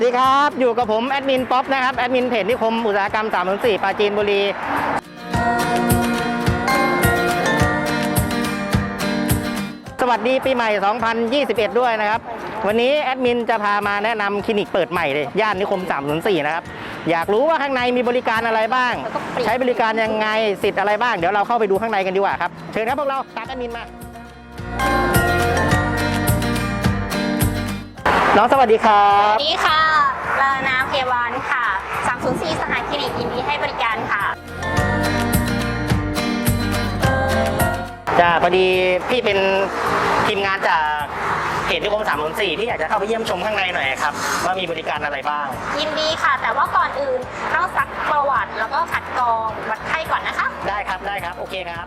วัสดีครับ อยู่กับผมแอดมินป๊อปนะครับ แอดมินเพจนิคมอุตสาหกรรม304ปราจีนบุรี สวัสดีปีใหม่ 2021 ด้วยนะครับ วันนี้แอดมินจะพามาแนะนำคลินิกเปิดใหม่เลย ย่านนิคม 304 นะครับ อยากรู้ว่าข้างในมีบริการอะไรบ้าง ใช้บริการยังไง สิทธิ์อะไรบ้าง เดี๋ยวเราเข้าไปดูข้างในกันดีกว่าครับ เชิญครับพวกเราตามแอดมินมา น้องสวัสดีครัสบ วัสดีค่ะเลอนาเพ วานค่ะ 304สถานคลินิกยินดีให้บริการค่ะ จ้าพอดีพี่เป็นทีมงานจากเพจนิคม304 ที่อยากจะเข้าไปเยี่ยมชมข้างในหน่อยครับ ว่ามีบริการอะไรบ้าง ยินดีค่ะ แต่ว่าก่อนอื่นต้องซักประวัติแล้วก็คัดกรองวัดไข้ก่อนนะคะ ได้ครับได้ครับ โอเคครับ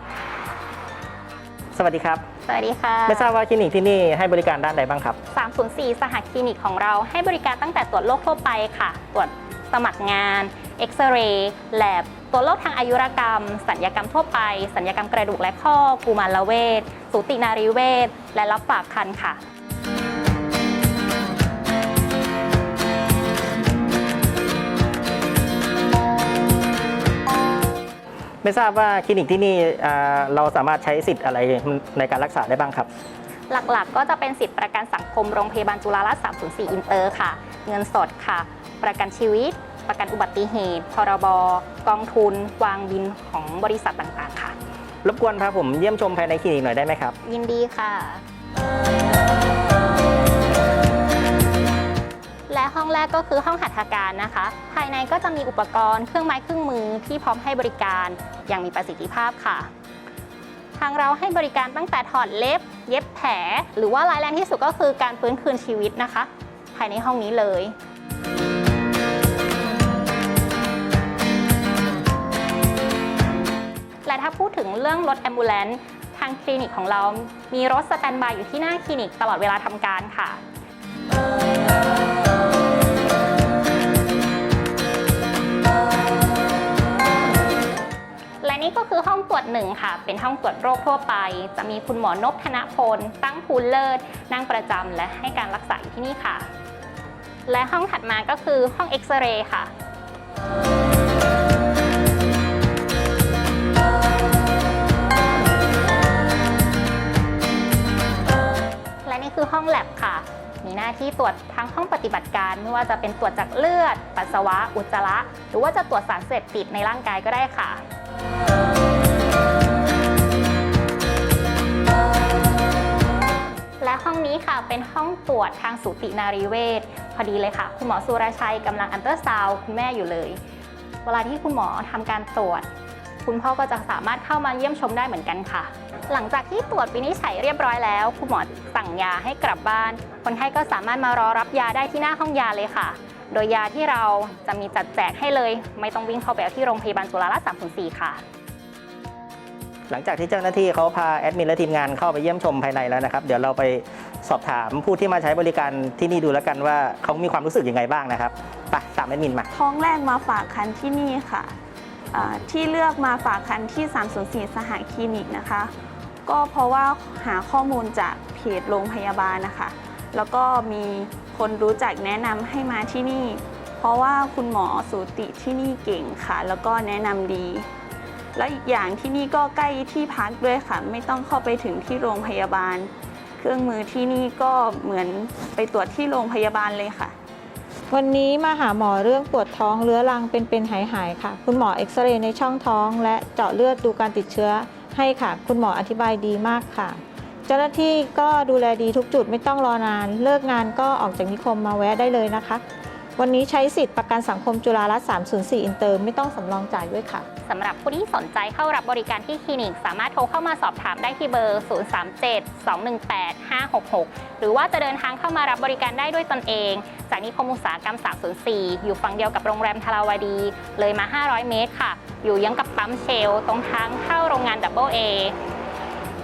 สวัสดีครับ สวัสดีค่ะไม่ทราบว่าคลินิกที่นี่ให้บริการด้านใดบ้างครับ 304 สหคลินิกของเราให้บริการตั้งแต่ตรวจโรคทั่วไปค่ะ ตรวจสมัครงานเอ็กซเรย์แลบตรวจโรคทางอายุรกรรม สัญญกรรมทั่วไป สัญญกรรมกระดูกและข้อกุมารเวชสูตินารีเวชและรับฝากคันค่ะ ไม่ทราบว่าคลินิกที่นี่อ่าเราสามารถใช้สิทธิ์อะไรในการรักษาได้บ้างครับ หลักๆ ก็จะเป็นสิทธิประกันสังคมโรงพยาบาลจุฬารัตน์304 อินเตอร์ค่ะ เงินสดค่ะ ประกันชีวิต ประกันอุบัติเหตุ พรบ กองทุน วางบินของบริษัทต่างๆ ค่ะ รบกวนพาผมเยี่ยมชมภายในคลินิกหน่อยได้ไหมครับ ยินดีค่ะ กก็คือห้องหัตถการนะคะ ภายในก็จะมีอุปกรณ์เครื่องไม้เครื่องมือที่พร้อมให้บริการอย่างมีประสิทธิภาพค่ะ ทางเราให้บริการตั้งแต่ถอดเล็บ เย็บแผล หรือว่าร้ายแรงที่สุดก็คือการฟื้นคืนชีวิตนะคะ ภายในห้องนี้เลยและถ้าพูดถึงเรื่องรถแอมบูเลนทางคลินิกของเรา มีรถสแตนบายอยู่ที่หน้าคลินิกตลอดเวลาทำการค่ะและ อห้องตรวจหนึ่งค่ะ เป็นห้องตรวจโรคทั่วไป จะมีคุณหมอนพธนพล ตั้งภูลเลิศ นั่งประจำและให้การรักษาอยู่ที่นี่ค่ะ และห้องถัดมาก็คือห้องเอ็กซเรย์ค่ะและนี่คือห้องแลบค่ะ มีหน้าที่ตรวจทั้งห้องปฏิบัติการไม่ว่าจะเป็นตรวจจากเลือด ปัสสาวะ อุจจาระ หรือว่าจะตรวจสารเสพติดในร่างกายก็ได้ค่ะ ตรวจทางสูตินารีเวชพอดีเลยค่ะ คุณหมอสุรชัยกำลังอันเตอร์ซาวคุณแม่อยู่เลย เวลาที่คุณหมอทำการตรวจ คุณพ่อก็จะสามารถเข้ามาเยี่ยมชมได้เหมือนกันค่ะ หลังจากที่ตรวจวินิจฉัยเรียบร้อยแล้ว คุณหมอสั่งยาให้กลับบ้าน คนไข้ก็สามารถมารอรับยาได้ที่หน้าห้องยาเลยค่ะ โดยยาที่เราจะมีจัดแจกให้เลย ไม่ต้องวิ่งเข้าไปที่โรงพยาบาลจุฬารัตน์304ค่ะ หลังจากที่เจ้าหน้าที่เขาพาแอดมินและทีมงานเข้าไปเยี่ยมชมภายในแล้วนะครับ เดี๋ยวเราไปสอบถามผู้ที่มาใช้บริการที่นี่ดูแล้วกันว่าเขามีความรู้สึกยังไงบ้างนะครับไปตามแอดมินมาท้องแรกมาฝากคันที่นี่ค่ะอ่าที่เลือกมาฝากคันที่ 304 สหคลินิกนะคะ ก็เพราะว่าหาข้อมูลจากเพจโรงพยาบาลนะคะ แล้วก็มีคนรู้จักแนะนำให้มาที่นี่ เพราะว่าคุณหมอสูติที่นี่เก่งค่ะ แล้วก็แนะนำดี แล้วอีกอย่างที่นี่ก็ใกล้ที่พักด้วยค่ะ ไม่ต้องเข้าไปถึงที่โรงพยาบาล เครื่องมือที่นี่ก็เหมือนไปตรวจที่โรงพยาบาลเลยค่ะ วันนี้มาหาหมอเรื่องปวดท้องเรื้อรังเป็นๆหายๆค่ะ คุณหมอเอ็กซเรย์ในช่องท้องและเจาะเลือดดูการติดเชื้อให้ค่ะ คุณหมออธิบายดีมากค่ะ เจ้าหน้าที่ก็ดูแลดีทุกจุดไม่ต้องรอนาน เลิกงานก็ออกจากนิคมมาแวะได้เลยนะคะ วันนี้ใช้สิทธิ์ประกันสังคมจุฬารัตน์304 อินเตอร์ ไม่ต้องสำรองจ่ายด้วยค่ะ สำหรับผู้ที่สนใจเข้ารับบริการที่คลินิก สามารถโทรเข้ามาสอบถามได้ที่เบอร์ 037-218-566 หรือว่าจะเดินทางเข้ามารับบริการได้ด้วยตนเอง จากนิคมอุตสาหกรรม 304 อยู่ฝั่งเดียวกับโรงแรมทาราวดี เลยมา 500 เมตรค่ะ อยู่ยังกับปั๊มเชล ตรงทางเข้าโรงงานดับเบิลเอ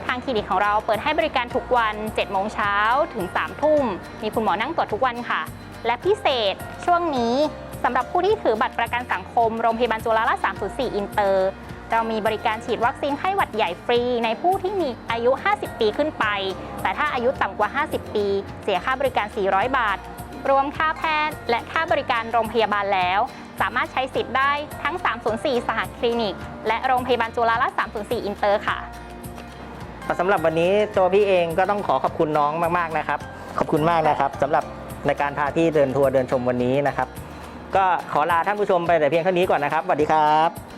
ทางคลินิกของเราเปิดให้บริการทุกวัน 7 โมงเช้าถึง 3 ทุ่ม มีคุณหมอนั่งตรวจทุกวันค่ะ และพิเศษช่วงนี้สำหรับผู้ที่ถือบัตรประกันสังคม โรงพยาบาลจุฬาล304 อินเตอร์ เรามีบริการฉีดวัคซีนไข้หวัดใหญ่ฟรี ในผู้ที่มีอายุ 50 ปีขึ้นไป แต่ถ้าอายุต่ำกว่า 50 ปี เสียค่าบริการ 400 บาท รวมค่าแพทย์ และค่าบริการโรงพยาบาลแล้ว สามารถใช้สิทธิ์ได้ทั้ง 304 สหคลินิก และโรงพยาบาลจุฬาล304 อินเตอร์ค่ะสำหรับวันนี้ตัวพี่เองก็ต้องขอขอบคุณน้องมาก ๆ นะครับ ขอบคุณมากนะครับสำหรับ ในการพาพี่เดินทัวร์เดินชมวันนี้นะครับ ก็ขอลาท่านผู้ชมไปแต่เพียงเท่านี้ก่อนนะครับสวัสดีครับ